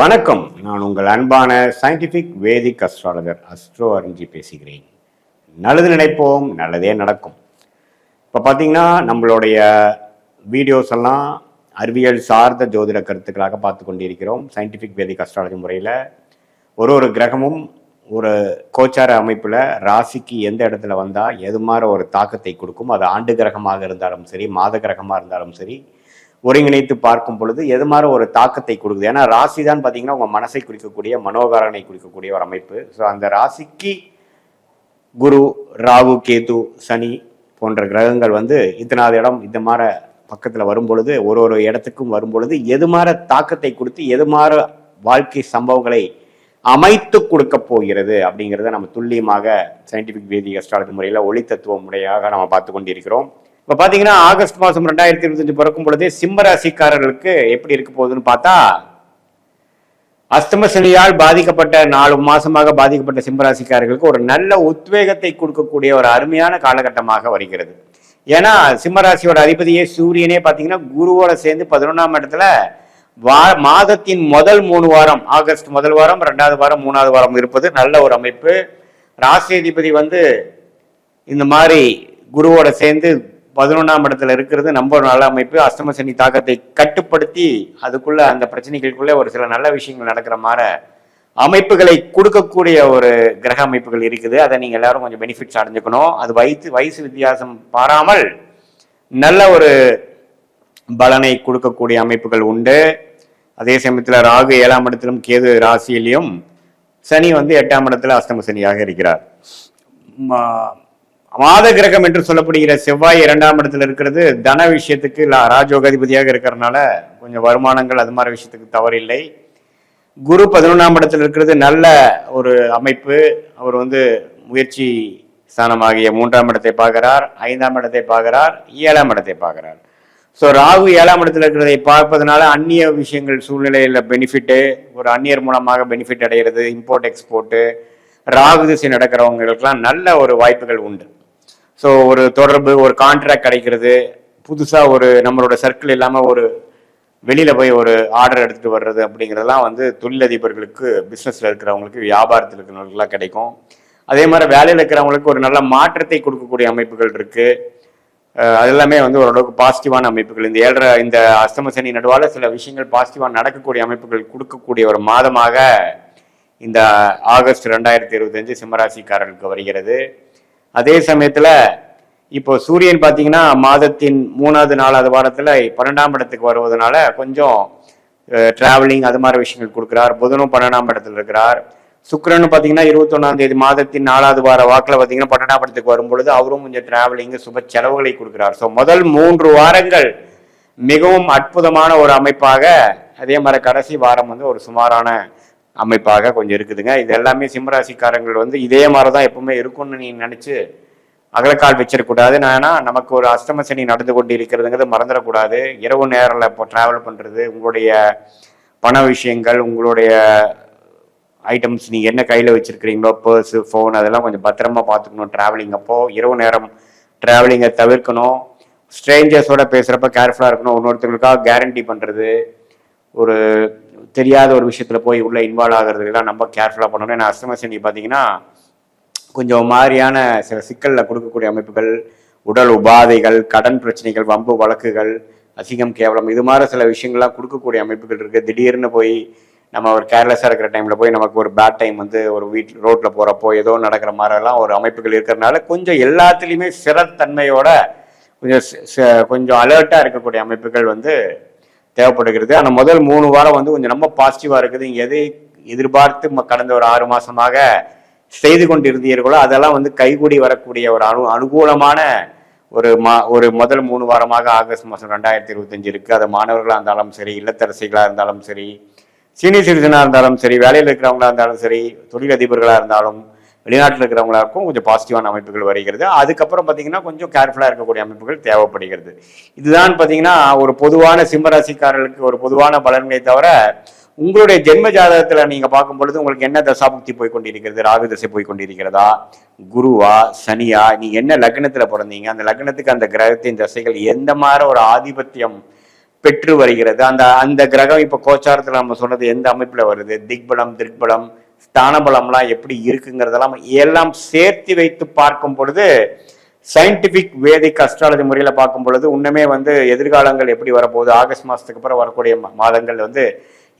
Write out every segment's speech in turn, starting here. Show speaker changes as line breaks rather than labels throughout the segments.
வணக்கம். நான் உங்கள் அன்பான சயின்டிபிக் வேதிக் அஸ்ட்ராலஜர் அஸ்ட்ரோ அறிஞ்சி பேசுகிறேன். நல்லது நினைப்போம் நல்லதே நடக்கும். இப்போ பார்த்தீங்கன்னா நம்மளுடைய வீடியோஸ் எல்லாம் அறிவியல் சார்ந்த ஜோதிட கருத்துக்களாக பார்த்து கொண்டிருக்கிறோம். சயின்டிஃபிக் வேதிக் அஸ்ட்ராலஜி முறையில் ஒரு ஒரு கிரகமும் ஒரு கோச்சார அமைப்பில் ராசிக்கு எந்த இடத்துல வந்தால் எது மாதிரி ஒரு தாக்கத்தை கொடுக்கும்? அது ஆண்டு கிரகமாக இருந்தாலும் சரி மாத கிரகமாக இருந்தாலும் சரி ஒருங்கிணைத்து பார்க்கும் பொழுது எது மாதிரி ஒரு தாக்கத்தை கொடுக்குது? ஏன்னா ராசி தான் பார்த்தீங்கன்னா உங்கள் மனசை குறிக்கக்கூடிய மனோகாரனை குறிக்கக்கூடிய ஒரு அமைப்பு. ஸோ அந்த ராசிக்கு குரு ராகு கேது சனி போன்ற கிரகங்கள் வந்து இத்தனாவது இடம் இந்த மாதிரி பக்கத்தில் வரும் பொழுது ஒரு ஒரு இடத்துக்கும் வரும்பொழுது எது மாதிரி தாக்கத்தை கொடுத்து எது மாதிரி வாழ்க்கை சம்பவங்களை அமைத்து கொடுக்க போகிறது அப்படிங்கிறத நம்ம துல்லியமாக சயின்டிபிக் வேதி அஸ்ட்ராலஜி முறையில் ஒளி தத்துவ முறையாக நம்ம பார்த்து கொண்டிருக்கிறோம். இப்போ பார்த்தீங்கன்னா ஆகஸ்ட் மாதம் ரெண்டாயிரத்தி இருபத்தஞ்சு பிறக்கும் பொழுது சிம்மராசிக்காரர்களுக்கு எப்படி இருக்க போகுதுன்னு பார்த்தா அஸ்தமசனியால் பாதிக்கப்பட்ட நாலு மாசமாக பாதிக்கப்பட்ட சிம்மராசிக்காரர்களுக்கு ஒரு நல்ல உத்வேகத்தை கொடுக்கக்கூடிய ஒரு அருமையான காலகட்டமாக வருகிறது. ஏன்னா சிம்மராசியோட அதிபதியே சூரியனே பார்த்தீங்கன்னா குருவோட சேர்ந்து பதினொன்றாம் இடத்துல மாதத்தின் முதல் மூணு வாரம் ஆகஸ்ட் முதல் வாரம் ரெண்டாவது வாரம் மூணாவது வாரம் இருப்பது நல்ல ஒரு அமைப்பு. ராசி அதிபதி வந்து இந்த மாதிரி குருவோட சேர்ந்து பதினொன்றாம் இடத்துல இருக்கிறது நம்ம ஒரு நல்ல அமைப்பு. அஷ்டம சனி தாக்கத்தை கட்டுப்படுத்தி அதுக்குள்ள அந்த பிரச்சனைகளுக்குள்ளே ஒரு சில நல்ல விஷயங்கள் நடக்கிற மாதிரி அமைப்புகளை கொடுக்கக்கூடிய ஒரு கிரக அமைப்புகள் இருக்குது. அதை நீங்கள் எல்லாரும் கொஞ்சம் பெனிஃபிட்ஸ் அடைஞ்சுக்கணும். அது வயசு வயசு வித்தியாசம் பாராமல் நல்ல ஒரு பலனை கொடுக்கக்கூடிய அமைப்புகள் உண்டு. அதே சமயத்தில் ராகு ஏழாம் இடத்திலும் கேது ராசியிலையும் சனி வந்து எட்டாம் இடத்துல அஷ்டம சனியாக இருக்கிறார். மாத கிரகம் என்று சொல்லப்படுகிற செவ்வாய் இரண்டாம் இடத்துல இருக்கிறது. தன விஷயத்துக்கு லா- இருக்கிறதுனால கொஞ்சம் வருமானங்கள் அது மாதிரி விஷயத்துக்கு தவறில்லை. குரு பதினொன்றாம் இடத்துல இருக்கிறது. நல்ல ஒரு அமைப்பு. அவர் வந்து முயற்சி ஸ்தானமாகிய மூன்றாம் இடத்தை பார்க்கிறார் ஐந்தாம் இடத்தை பார்க்கிறார் ஏழாம் இடத்தை பார்க்கிறார். ஸோ ராகு ஏழாம் இடத்துல இருக்கிறதை பார்ப்பதனால அந்நிய விஷயங்கள் சூழ்நிலையில் பெனிஃபிட்டு ஒரு அந்நியர் மூலமாக பெனிஃபிட் அடைகிறது இம்போர்ட் எக்ஸ்போர்ட்டு ராகு திசை நடக்கிறவங்களுக்கெல்லாம் நல்ல ஒரு வாய்ப்புகள் உண்டு. ஸோ ஒரு தொடர்பு ஒரு கான்ட்ராக்ட் கிடைக்கிறது. புதுசாக ஒரு நம்மளோட சர்க்கிள் இல்லாமல் ஒரு வெளியில் போய் ஒரு ஆர்டர் எடுத்துகிட்டு வர்றது அப்படிங்கிறதெல்லாம் வந்து தொழிலதிபர்களுக்கு பிஸ்னஸில் இருக்கிறவங்களுக்கு வியாபாரத்தில் இருக்கிறவங்களுக்குலாம் கிடைக்கும். அதே மாதிரி வேலையில் இருக்கிறவங்களுக்கு ஒரு நல்ல மாற்றத்தை கொடுக்கக்கூடிய அமைப்புகள் இருக்குது அதெல்லாமே வந்து ஓரளவுக்கு பாசிட்டிவான அமைப்புகள். இந்த ஏழரை இந்த அஸ்தம சனி நடுவால் சில விஷயங்கள் பாசிட்டிவாக நடக்கக்கூடிய அமைப்புகள் கொடுக்கக்கூடிய ஒரு மாதமாக இந்த ஆகஸ்ட் ரெண்டாயிரத்தி இருபத்தஞ்சு சிம்மராசிக்காரர்களுக்கு வருகிறது. அதே சமயத்தில் இப்போ சூரியன் பார்த்தீங்கன்னா மாதத்தின் மூணாவது நாலாவது வாரத்தில் பன்னெண்டாம் இடத்துக்கு வருவதனால கொஞ்சம் டிராவலிங் அது மாதிரி விஷயங்கள் கொடுக்குறார். புதனும் பன்னெண்டாம் இடத்துல இருக்கிறார். சுக்கரன் பார்த்தீங்கன்னா இருபத்தொன்னாம் தேதி மாதத்தின் நாலாவது வார வாக்கில் பார்த்தீங்கன்னா பட்டணாபுரத்துக்கு வரும்பொழுது அவரும் கொஞ்சம் டிராவலிங் சுப செலவுகளை கொடுக்குறார். ஸோ முதல் மூன்று வாரங்கள் மிகவும் அற்புதமான ஒரு அமைப்பாக அதே மாதிரி கடைசி வாரம் வந்து ஒரு சுமாரான அமைப்பாக கொஞ்சம் இருக்குதுங்க. இது எல்லாமே சிம்மராசிக்காரங்கள் வந்து இதே மாதிரி தான் எப்பவுமே இருக்கும்னு நீ நினச்சி அகலக்கால் வச்சிடக்கூடாது. ஏன்னா நமக்கு ஒரு அஷ்டம சனி நடந்து கொண்டு இருக்கிறதுங்கிறது மறந்துடக்கூடாது. இரவு நேரில் இப்போ ட்ராவல் பண்ணுறது உங்களுடைய பண விஷயங்கள் உங்களுடைய ஐட்டம்ஸ் நீங்கள் என்ன கையில் வச்சுருக்கிறீங்களோ பர்ஸு ஃபோன் அதெல்லாம் கொஞ்சம் பத்திரமா பார்த்துக்கணும் ட்ராவலிங் அப்போது இரவு நேரம் ட்ராவலிங்கை தவிர்க்கணும். ஸ்ட்ரேஞ்சர்ஸோட பேசுகிறப்ப கேர்ஃபுல்லாக இருக்கணும். இன்னொருத்தங்களுக்காக கேரண்டி பண்ணுறது ஒரு தெரியாத ஒரு விஷயத்தில் போய் உள்ளே இன்வால்வ் ஆகிறதுக்கெல்லாம் நம்ம கேர்ஃபுல்லாக பண்ணணும். ஏன்னா அஷ்டம சனி பார்த்தீங்கன்னா கொஞ்சம் மாதிரியான சில சிக்கலில் கொடுக்கக்கூடிய அமைப்புகள் உடல் உபாதைகள் கடன் பிரச்சனைகள் வம்பு வழக்குகள் அசிங்கம் கேவலம். இது மாதிரி சில விஷயங்கள்லாம் கொடுக்கக்கூடிய அமைப்புகள் இருக்குது திடீர்னு போய் நம்ம ஒரு கேர்லெஸ்ஸாக இருக்கிற டைமில் போய் நமக்கு ஒரு பேட் டைம் வந்து ஒரு வீட்டு ரோட்டில் போகிறப்போ ஏதோ நடக்கிற மாதிரிலாம் ஒரு அமைப்புகள் இருக்கிறதுனால கொஞ்சம் எல்லாத்துலேயுமே சிறத்தன்மையோட கொஞ்சம் ச- கொஞ்சம் அலர்ட்டாக இருக்கக்கூடிய அமைப்புகள் வந்து தேவைப்படுகிறது. ஆனால் முதல் மூணு வாரம் வந்து கொஞ்சம் ரொம்ப பாசிட்டிவாக இருக்குது. இங்கே எதை எதிர்பார்த்து ம- கடந்த ஒரு ஆறு மாதமாக செய்து கொண்டிருந்தீர்களோ அதெல்லாம் வந்து கைகூடி வரக்கூடிய ஒரு அனு அனுகூலமான ஒரு மா ஒரு முதல் மூணு வாரமாக ஆகஸ்ட் மாதம் ரெண்டாயிரத்தி இருபத்தஞ்சு இருக்குது அது மாணவர்களாக இருந்தாலும் சரி இல்லத்தரசிகளாக இருந்தாலும் சரி சீனியர் சிட்டிசனாக இருந்தாலும் சரி வேலையில் இருக்கிறவங்களா இருந்தாலும் சரி தொழிலதிபர்களாக இருந்தாலும் வெளிநாட்டில் இருக்கிறவங்களா இருக்கும் கொஞ்சம் பாசிட்டிவான அமைப்புகள் வருகிறது. அதுக்கப்புறம் பார்த்தீங்கன்னா கொஞ்சம் கேர்ஃபுல்லாக இருக்கக்கூடிய அமைப்புகள் தேவைப்படுகிறது. இதுதான் பார்த்தீங்கன்னா ஒரு பொதுவான சிம்மராசிக்காரர்களுக்கு ஒரு பொதுவான பலன்களை தவிர உங்களுடைய ஜென்ம ஜாதகத்தில் நீங்கள் பார்க்கும் பொழுது உங்களுக்கு என்ன தசாபுக்தி போய் கொண்டிருக்கிறது ராகு தசை போய் கொண்டிருக்கிறதா? குருவா சனியா நீ என்ன லக்னத்தில் பிறந்தீங்க? அந்த லக்னத்துக்கு அந்த கிரகத்தின் தசைகள் எந்த மாதிரி ஒரு ஆதிபத்தியம் பெற்று வருகிறது. அந்த அந்த கிரகம் இப்போ கோச்சாரத்தில் நம்ம சொன்னது எந்த அமைப்பில் வருது? திக்பலம் திக்பலம் ஸ்தானபலம்லாம் எப்படி இருக்குங்கிறதெல்லாம் எல்லாம் சேர்த்து வைத்து பார்க்கும் பொழுது சயின்டிபிக் வேதிக் அஸ்ட்ராலஜி முறையில் பார்க்கும் பொழுது இன்னுமே வந்து எதிர்காலங்கள் எப்படி வரப்போகுது? ஆகஸ்ட் மாதத்துக்கு அப்புறம் வரக்கூடிய மாதங்கள் வந்து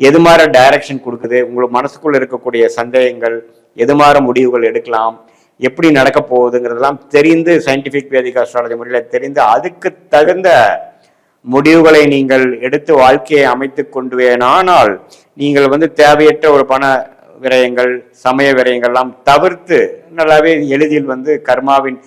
எது மாதிரி டைரக்ஷன் கொடுக்குது? உங்களுக்கு மனசுக்குள்ளே இருக்கக்கூடிய சந்தேகங்கள் எது மாதிரி முடிவுகள் எடுக்கலாம்? எப்படி நடக்க போகுதுங்கிறதெல்லாம் தெரிந்து சயின்டிஃபிக் வேதிக் அஸ்ட்ராலஜி முறையில் தெரிந்து அதுக்கு தகுந்த முடிவுகளை நீங்கள் எடுத்து வாழ்க்கையை அமைத்து கொண்டுவேனானால் நீங்கள் வந்து தேவையற்ற ஒரு பண விரயங்கள் சமய விரயங்கள்லாம் தவிர்த்து நல்லாவே எளிதில் வந்து கர்மாவின்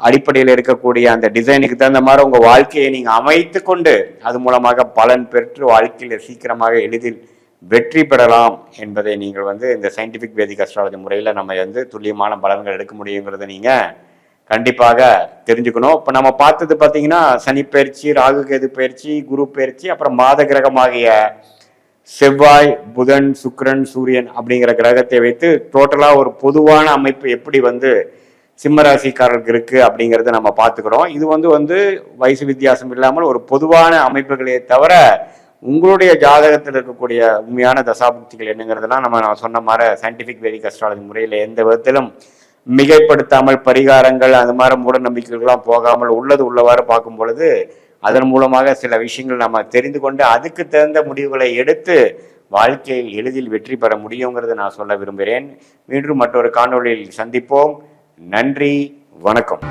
அடிப்படையில் இருக்கக்கூடிய அந்த டிசைனுக்கு தகுந்த மாதிரி உங்கள் வாழ்க்கையை நீங்கள் அமைத்து கொண்டு அது மூலமாக பலன் பெற்று வாழ்க்கையில் சீக்கிரமாக எளிதில் வெற்றி பெறலாம் என்பதை நீங்கள் வந்து இந்த சயின்டிஃபிக் வேதிக் அஸ்ட்ராலஜி முறையில் நம்ம வந்து துல்லியமான பலன்கள் எடுக்க முடியுங்கிறத நீங்கள் கண்டிப்பாக தெரிஞ்சுக்கணும். இப்போ நம்ம பார்த்தது பார்த்தீங்கன்னா சனி பயிற்சி ராகு கேது பயிற்சி குரு பயிற்சி அப்புறம் மாத கிரகமாகிய செவ்வாய் புதன் சுக்கரன் சூரியன் அப்படிங்கிற கிரகத்தை வைத்து டோட்டலா ஒரு பொதுவான அமைப்பு எப்படி வந்து சிம்மராசிக்காரர்களுக்கு இருக்குது இருக்கு அப்படிங்கறத நம்ம பார்த்துக்கிறோம். இது வந்து வந்து வயசு வித்தியாசம் இல்லாமல் ஒரு பொதுவான அமைப்புகளே தவிர உங்களுடைய ஜாதகத்தில் இருக்கக்கூடிய உண்மையான தசாபுக்திகள் என்னங்கிறதெல்லாம் நம்ம நான் சொன்ன மாதிரி சயின்டிபிக் வேதிக் அஸ்ட்ராலஜி முறையில் எந்த விதத்திலும் மிகைப்படுத்தாமல் பரிகாரங்கள் அந்த மாதிரி மூட நம்பிக்கைகள்லாம் போகாமல் உள்ளது உள்ளவாறு பார்க்கும் பொழுது அதன் மூலமாக சில விஷயங்கள் நம்ம தெரிந்து கொண்டு அதுக்கு தகுந்த முடிவுகளை எடுத்து வாழ்க்கையில் எளிதில் வெற்றி பெற முடியுங்கிறத நான் சொல்ல விரும்புகிறேன். மீண்டும் மற்றொரு காணொளியில் சந்திப்போம். நன்றி வணக்கம்.